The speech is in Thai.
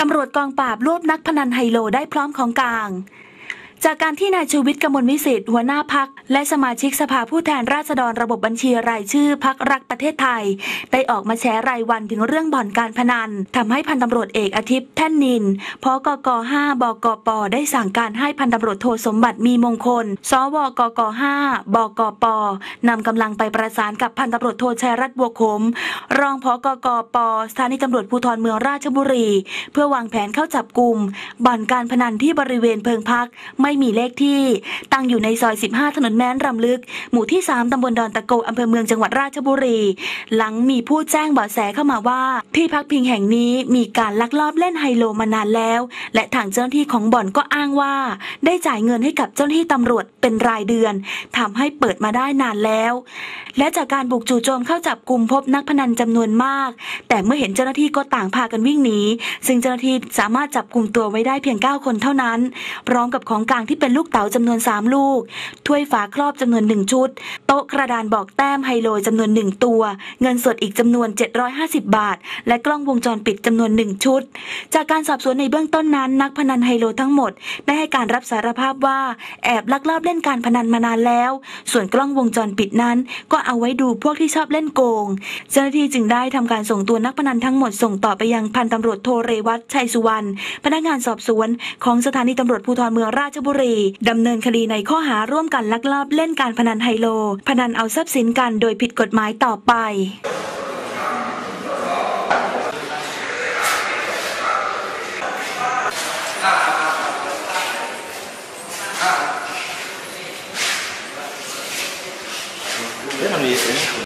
ตำรวจกองปราบรวบนักพนันไฮโลได้พร้อมของกลาง จากการที่นายชูวิทย์กมลวิสิทธิ์หัวหน้าพัก และสมาชิกสภาผู้แทนราษฎรระบบบัญชีรายชื่อพักรักประเทศไทย ได้ออกมาแฉรายวันถึงเรื่องบ่อนการพนันทำให้พันตำรวจเอกอาทิตย์แท่นนินพกก5บกปได้สั่งการให้พันตำรวจโทสมบัติมีมงคล สวกก5บกปนำกำลังไปประสานกับพันตำรวจโทชัยรัตน์บัวขมรองพกกปสถานีตำรวจภูธรเมืองราชบุรี เพื่อวางแผนเข้าจับกลุ่มบ่อนการพนันที่บริเวณเพิงพักไม่ไมีเลขที่ ตั้งอยู่ในซอย 15 ถนนแม้นรำลึก หมู่ที่ 3 ตำบลดอนตะโกอำเภอเมืองจังหวัดราชบุรี หลังมีผู้แจ้งเบาะแสเข้ามาว่า ที่พักพิงแห่งนี้มีการลักลอบเล่นไฮโลมานานแล้ว และทางเจ้าหน้าที่ของบ่อนก็อ้างว่า ได้จ่ายเงินให้กับเจ้าหน้าที่ตำรวจเป็นรายเดือนทำให้เปิดมาได้นานแล้ว และจากการบุกจู่โจมเข้าจับกลุ่มพบนักพนันจำนวนมาก แต่เมื่อเห็นเจ้าหน้าที่ก็ต่างพากันวิ่งหนีซึ่งเจ้าหน้าที่สามารถจับกลุ่มตัวไว้ได้เพียง 9 คนเท่านั้น พร้อมกับของกลางที่เป็นลูกเต๋าจำนวน 3 ลูก ถ้วยฝาครอบจำนวน 1 ชุด โต๊ะกระดานบอกแต้มไฮโลจำนวน 1 ตัว เงินสดอีกจำนวน 750 บาท และกล้องวงจรปิดจำนวน 1 ชุด จากการสอบสวนในเบื้องต้นนั้นนักพนันไฮโลทั้งหมด ได้ให้การรับสารภาพว่าแอบลักลอบเล่นการพนันมานานแล้ว ส่วนกล้องวงจรปิดนั้น ก็เอาไว้ดูพวกที่ชอบเล่นโกง เจ้าหน้าที่จึงได้ทำการส่งตัวนักพนันทั้งหมดส่งต่อไปยังพันตำรวจโทเรวัตชัยสุวรรณพนักงานสอบสวนของสถานีตำรวจภูธรเมืองราชบุรีดำเนินคดีในข้อหาร่วมกันลักลอบเล่นการพนันไฮโล พนันเอาทรัพย์สินกันโดยผิดกฎหมายต่อไปเอ๊ะมันมีสียง